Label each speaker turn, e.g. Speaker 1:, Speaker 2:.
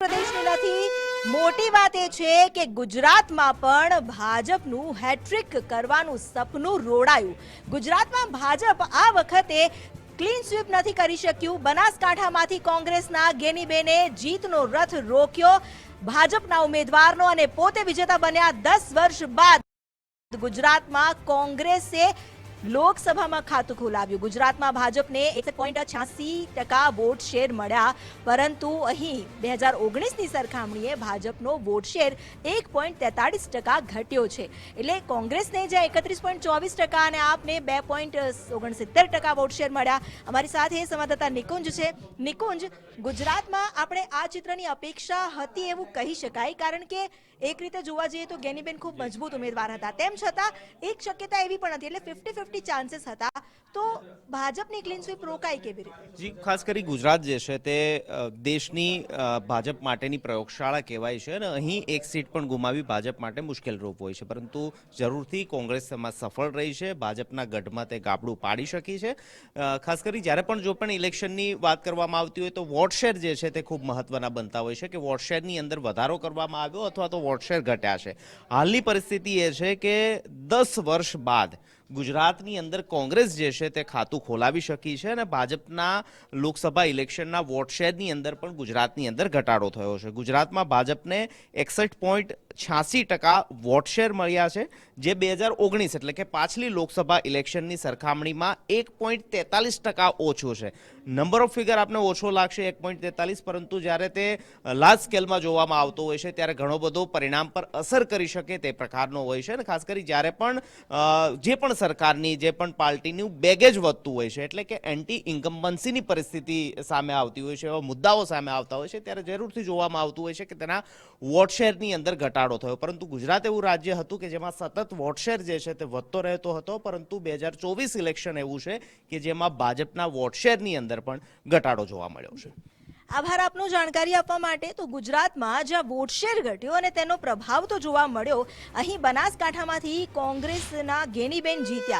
Speaker 1: મોટી વાત એ છે કે ગુજરાતમાં પણ ભાજપનું હેટ્રિક કરવાનું સપનું રોડાયું. ગુજરાતમાં ભાજપ આ વખતે ક્લીન સ્વીપ નથી કરી શક્યું. બનાસકાંઠામાંથી કોંગ્રેસના ગેનીબેને જીતનો રથ રોક્યો. ભાજપના ઉમેદવારનો અને પોતે વિજેતા બન્યા દસ વર્ષ બાદ ગુજરાતમાં કોંગ્રેસે લોકસભામાં ખાતું ખોલાવ્યું. ગુજરાતમાં ભાજપને એક પોઈન્ટ છ્યાસી ટકા વોટ શેર મળ્યા. પરંતુ અહીં બે હજાર ઓગણીસની સરખામણીએ ભાજપનો વોટ શેર એક પોઈન્ટ તેતાળીસ ટકા ઘટ્યો છે. એટલે કોંગ્રેસને જે એકત્રીસ પોઈન્ટ ચોવીસ ટકા અને આપને બે પોઈન્ટ ઓગણસિત્તેર ટકા વોટ શેર મળ્યા. અમારી સાથે સંવાદદાતા નિકુંજ છે. નિકુંજ, ગુજરાતમાં આપણે આ ચિત્રની અપેક્ષા હતી એવું કહી શકાય, કારણ કે એક રીતે જોવા જઈએ તો ગેનીબેન ખૂબ મજબૂત ઉમેદવાર હતા. તેમ છતાં એક શક્યતા એવી પણ હતી, એટલે ફિફ્ટી ફિફ્ટી ચાન્સીસ હતા. તો ભાજપની ક્લીન સ્વીપ રોકાઈ કેવી રીતે?
Speaker 2: જી, ખાસ કરી ગુજરાત જે છે તે દેશની ભાજપ માટેની પ્રયોગશાળા કહેવાય છે અને અહીં એક સીટ પણ ગુમાવી ભાજપ માટે મુશ્કેલ રૂપ હોય છે. પરંતુ જરૂરથી કોંગ્રેસ તેમાં સફળ રહી છે, ભાજપના ગઢમાં તે ગાબડું પાડી શકી છે. ખાસ કરી જ્યારે પણ જો પણ ઇલેક્શનની વાત કરવામાં આવતી હોય તો વોટશેર જે છે તે ખૂબ મહત્વના બનતા હોય છે કે વોટશેરની અંદર વધારો કરવામાં આવ્યો અથવા તો વોટશેર ઘટ્યા છે. હાલની પરિસ્થિતિ એ છે કે દસ વર્ષ બાદ ગુજરાતની અંદર કોંગ્રેસ જે છે તે ખાતું ખોલાવી શકી છે અને ભાજપના લોકસભા ઇલેક્શનના વોટશેરની અંદર પણ ગુજરાતની અંદર ઘટાડો થયો છે. ગુજરાતમાં ભાજપને એકસઠ પોઈન્ટ છ્યાસી ટકા વોટશેર મળ્યા છે, જે બે હજાર ઓગણીસ એટલે કે પાછલી લોકસભા ઇલેક્શનની સરખામણીમાં એક પોઈન્ટ તેતાલીસ ટકા ઓછો છે. નંબર ઓફ ફિગર આપને ઓછો લાગશે એક પોઈન્ટ તેતાલીસ, પરંતુ જ્યારે તે લાર્જ સ્કેલમાં જોવામાં આવતો હોય છે, ત્યારે ઘણો બધો પરિણામ પર અસર કરી શકે તે પ્રકારનો હોય છે અને ખાસ કરી જ્યારે પણ જે પણ સરકારની, જે પણ પાર્ટીનું બેગેજ વધતું હોય છે, એટલે કે એન્ટી ઇન્કમ્બન્સીની પરિસ્થિતિ સામે આવતી હોય છે, એવા મુદ્દાઓ સામે આવતા હોય છે, ત્યારે જરૂરથી જોવામાં આવતું હોય છે કે તેના વોટશેરની અંદર ઘટાડો થયો. પરંતુ ગુજરાત એવું રાજ્ય હતું કે જેમાં સતત વોટશેર જે છે તે વધતો રહેતો હતો. પરંતુ બે હજાર ચોવીસ ઇલેક્શન એવું છે કે જેમાં ભાજપના વોટશેરની અંદર પણ ઘટાડો જોવા મળ્યો છે.
Speaker 1: આભાર આપનો જાણકારી આપવા માટે તો ગુજરાતમાં જ્યાં વોટ શેર ઘટ્યો અને તેનો પ્રભાવ તો જોવા મળ્યો, અહીં બનાસકાંઠામાંથી કોંગ્રેસના ગેનીબેન જીત્યા.